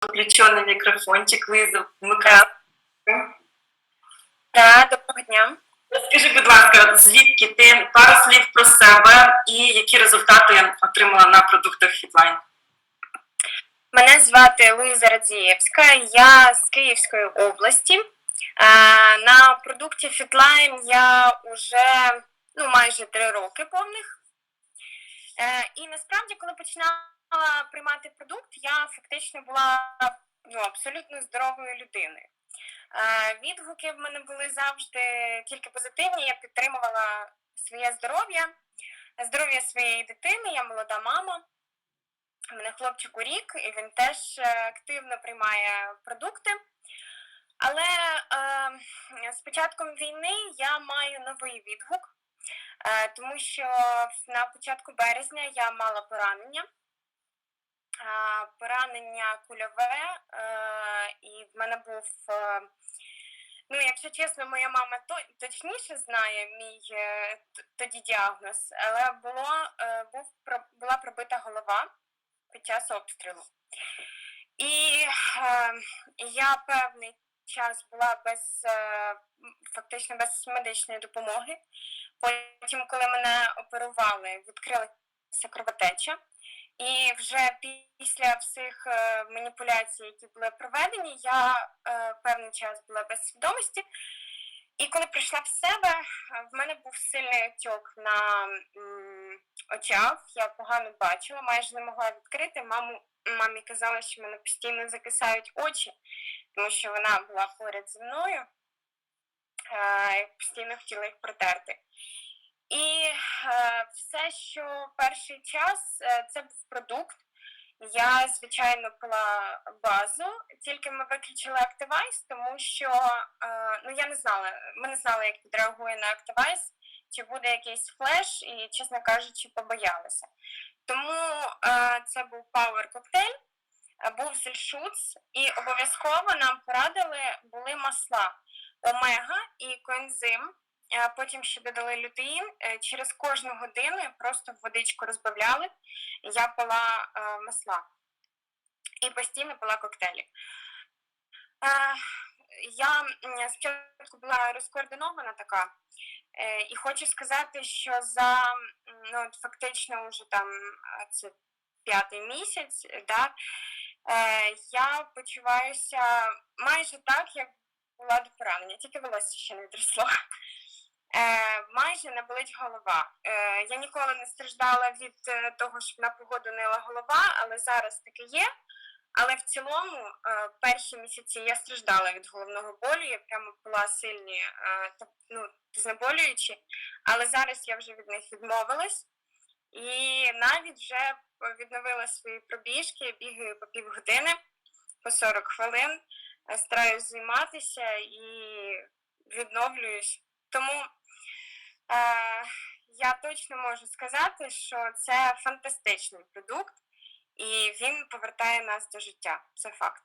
включений мікрофончик, Лиза, вмикає. Да, доброго дня. Скажи, будь ласка, звідки ти пару слів про себе і які результати отримала на продуктах Фітлайн? Мене звати Луїза Радзієвська, я з Київської області. На продукті Fitline я вже ну, майже три роки повних. Е, І насправді, коли починала приймати продукт, я фактично була ну, абсолютно здоровою людиною. Е, Відгуки в мене були завжди тільки позитивні. Я підтримувала своє здоров'я, здоров'я своєї дитини, я молода мама. У мене хлопчику рік, і він теж е, активно приймає продукти. Але е, з початком війни я маю новий відгук, е, тому що на початку березня я мала поранення. Е, поранення кульове, е, і в мене був. Е, Ну, якщо чесно, моя мама то, точніше знає мій тоді діагноз, але було, був, була пробита голова під час обстрілу. І я певний час була без фактично без медичної допомоги. Потім, коли мене оперували, відкрилася кровотеча. І вже після всіх е, маніпуляцій, які були проведені, я е, певний час була без свідомості. І коли прийшла в себе, в мене був сильний отек на очах. Я погано бачила, майже не могла відкрити. Маму мамі казала, що мене постійно закисають очі, тому що вона була поряд зі мною е, постійно хотіла їх протерти. І все, що перший час, е, це був продукт. Я, звичайно, пила базу, тільки ми виключили Activise, тому що е, ну, я не знала, ми не знали, як відреагує на Activise, чи буде якийсь флеш, і, чесно кажучи, побоялися. Тому е, це був Power коктейль, був зельшуц, і обов'язково нам порадили були масла омега і коензим. Потім ще додали лютеїн. Е, Через кожну годину я просто водичку розбавляли. Я пила е, масла і постійно пила коктейлі. Е, я спочатку була розкоординована така, і хочу сказати, що за ну, фактично вже там це п'ятий місяць, да, я почуваюся майже так, як була до поранення, тільки волосся ще не відросло. Е, майже не болить голова. Е, я ніколи не страждала від е, того, що на погоду нила голова, але зараз таке є. Але в цілому, е, перші місяці я страждала від головного болю, я прямо була сильні, е, та- ну, знеболюючі, але зараз я вже від них відмовилась і навіть вже відновила свої пробіжки, бігаю по півгодини, по 40 хвилин, е, стараюсь займатися і відновлююсь. Тому я точно можу сказати, що це фантастичний продукт, і він повертає нас до життя. Це факт.